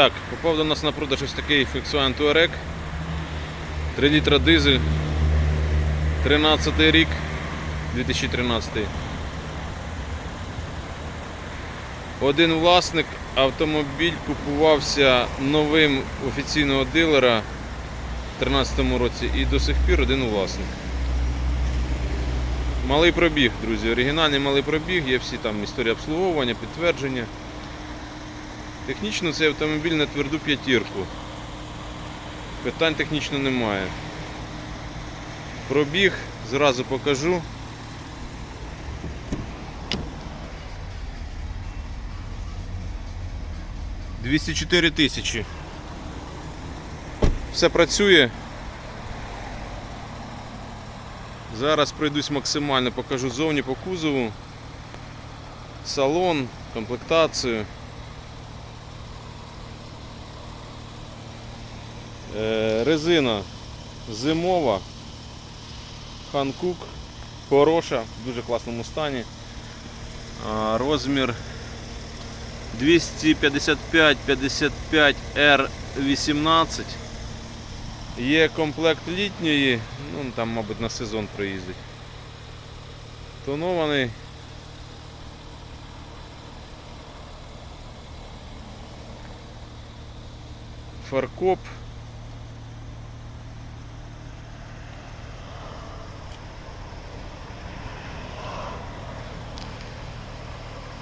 Так, попав до нас на продаж ось такий Volkswagen Touareg. 3 літра дизель. 13 рік. 2013. Один власник автомобіль купувався новим офіційного дилера у 2013 році і до сих пір один власник. Малий пробіг, друзі, оригінальний малий пробіг, є всі там історії обслуговування, підтвердження. Технічно цей автомобіль на тверду п'ятірку. Питань технічно немає. Пробіг, зразу покажу. Двісті чотири тисячі. Все працює. Зараз пройдусь максимально, покажу зовні по кузову, салон, комплектацію. Резина зимова, Ханкук, хороша, в дуже класному стані. Розмір 255-55 R18. Є комплект літньої, ну там, мабуть, на сезон проїздить. Тонований. Фаркоп.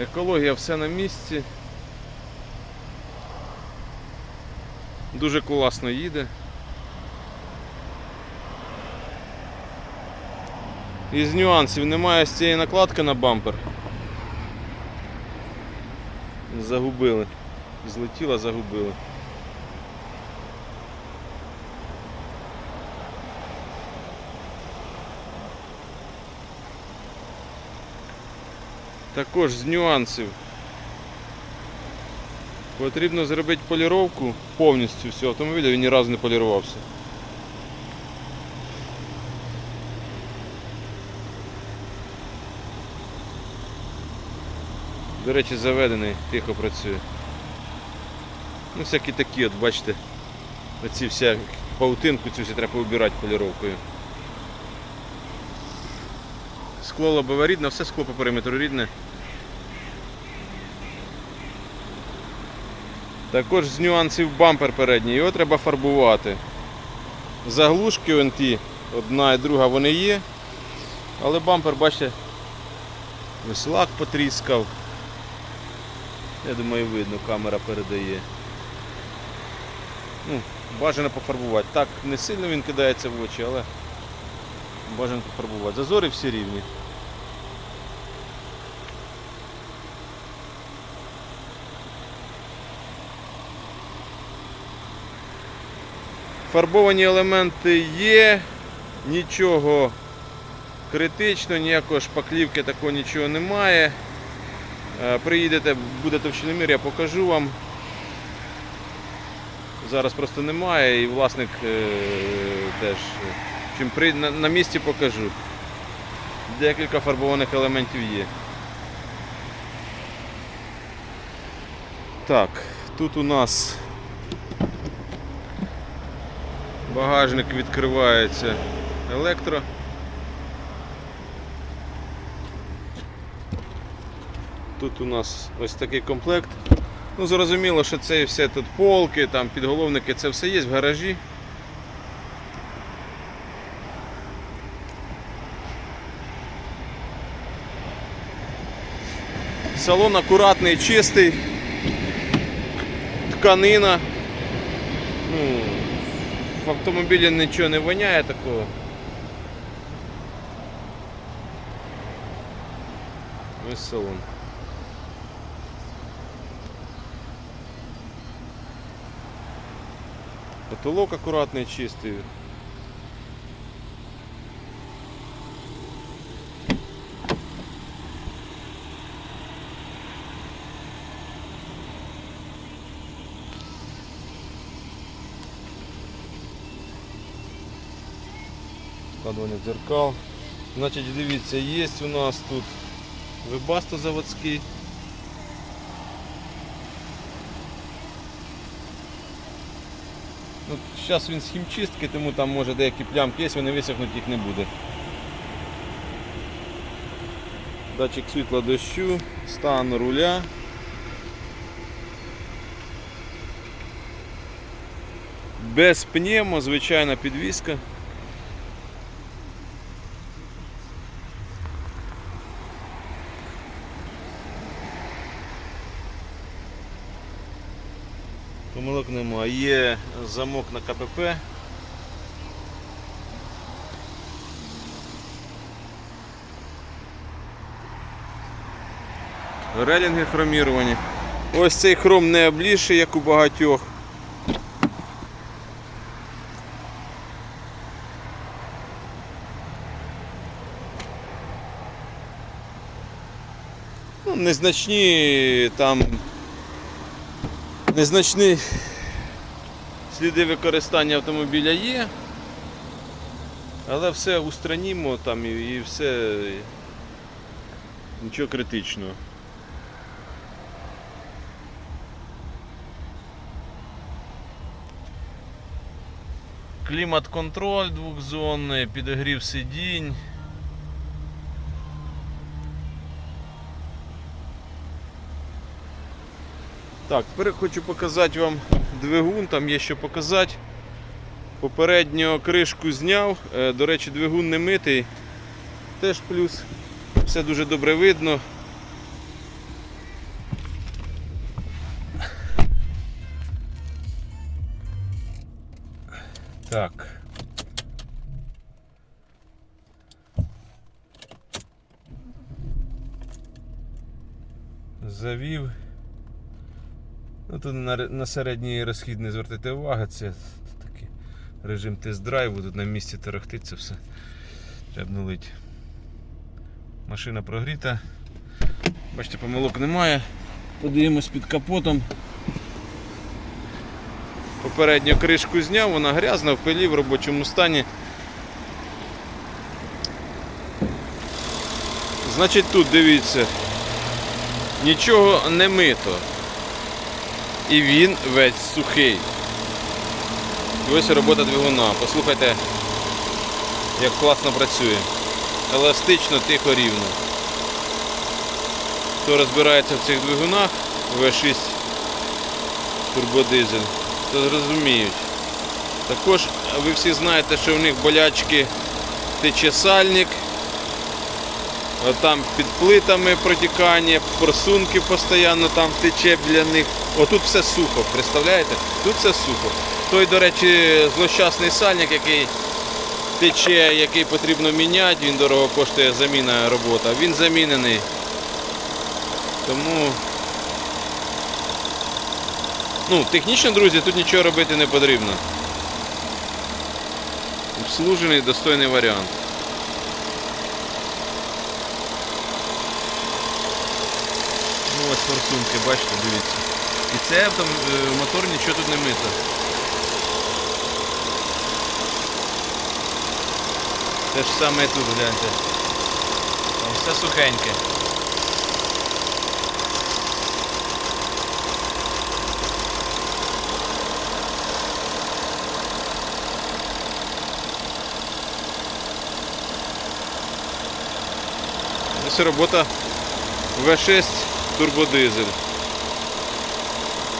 Екологія все на місці. Дуже класно їде. Із нюансів немає з цієї накладки на бампер. Загубили. Злетіла, загубили. Також з нюансів. Потрібно зробити поліровку повністю всього автомобіля, він ні разу не полірувався. До речі, заведений, тихо працює. Ну, всякі такі, от бачите, оці вся паутинку цю всі треба убирати поліровкою. Скло лобове рідне, все скло по периметру рідне. Також з нюансів бампер передній, його треба фарбувати. Заглушки он ті, одна і друга вони є. Але бампер, бачите, ось лак потріскав. Я думаю, видно, камера передає. Ну, бажано пофарбувати. Так, не сильно він кидається в очі, але бажано пофарбувати. Зазори всі рівні. Фарбовані елементи є, нічого критичного, ніякої шпаклівки такого нічого немає. Е, Приїдете, буде товщиномір, я покажу вам. Зараз просто немає і власник е, теж. Чим при, на місці покажу. Декілька фарбованих елементів є. Так, тут у нас багажник відкривається електро. Тут у нас ось такий комплект. Ну, зрозуміло, що це все тут полки, там підголовники, це все є в гаражі. Салон акуратний, чистий, тканина. Ну, в автомобілі нічого не воняє такого. Ось салон. Потолок акуратний, чистий. Складування дзеркал. Значить, дивіться, є у нас тут вебасто заводський. Ну, Зараз він з хімчистки, тому там може деякі плямки є, вони висохнуть їх не буде. Датчик світла дощу, стан руля. Без пневмо, звичайна підвіска. Помилок нема. Є замок на КПП. Релінги хроміровані. Ось цей хром не обліший, як у багатьох. Ну, незначні там незначні сліди використання автомобіля є, але все устранімо там і, все нічого критичного. Клімат-контроль двохзонний, підогрів сидінь. Так, тепер хочу показати вам двигун, там є що показати. Попередньо кришку зняв, Е, до речі, двигун не митий. Теж плюс. Все дуже добре видно. Так. Завів. Тут на, на середній розхід не звертайте уваги, це такий режим тест-драйву, тут на місці тарахтиться все. Треба налити. Машина прогріта. Бачите, помилок немає. Подивимось під капотом. Попередню кришку зняв, вона грязна, в пилі в робочому стані. Значить тут дивіться, нічого не мито і він весь сухий. І ось робота двигуна. Послухайте, як класно працює. Еластично, тихо, рівно. Хто розбирається в цих двигунах V6 турбодизель, то зрозуміють. Також ви всі знаєте, що в них болячки тече сальник, там під плитами протікання, просунки постійно там тече біля них. Отут все сухо, представляєте? Тут все сухо. Той, до речі, злощасний сальник, який тече, який потрібно міняти, він дорого коштує заміна робота. Він замінений. Тому ну, технічно, друзі, тут нічого робити не потрібно. Обслужений достойний варіант. Ну ось форсунки, бачите, дивіться. І це там, е, мотор нічого тут не мито. Те ж саме і тут гляньте. Там все сухеньке. Ось робота V6 турбодизель.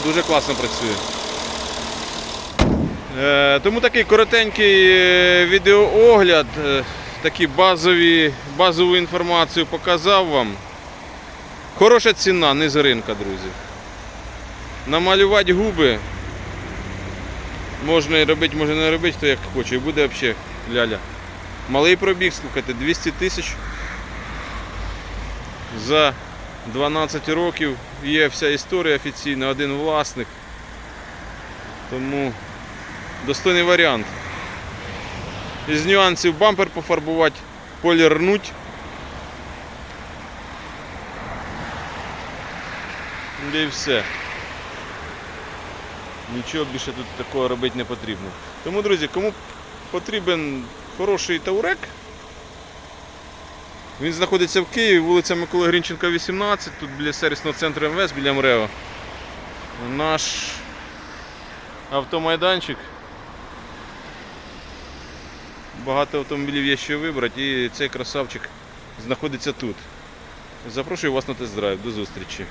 Дуже класно працює. Е, тому такий коротенький е, відеоогляд, е, такі базові, базову інформацію показав вам. Хороша ціна, не з ринка, друзі. Намалювати губи можна і робити, може не робити, хто як хоче. І буде взагалі ляля. Малий пробіг, слухайте, 200 тисяч за 12 років є вся історія офіційна, один власник. Тому достойний варіант. Із нюансів бампер пофарбувати, полірнуть. І все. Нічого більше тут такого робити не потрібно. Тому, друзі, кому потрібен хороший таурек, він знаходиться в Києві, вулиця Миколи Грінченка, 18, тут біля сервісного центру МВС, біля МРЕО. Наш автомайданчик. Багато автомобілів є ще вибрати і цей красавчик знаходиться тут. Запрошую вас на тест-драйв. До зустрічі.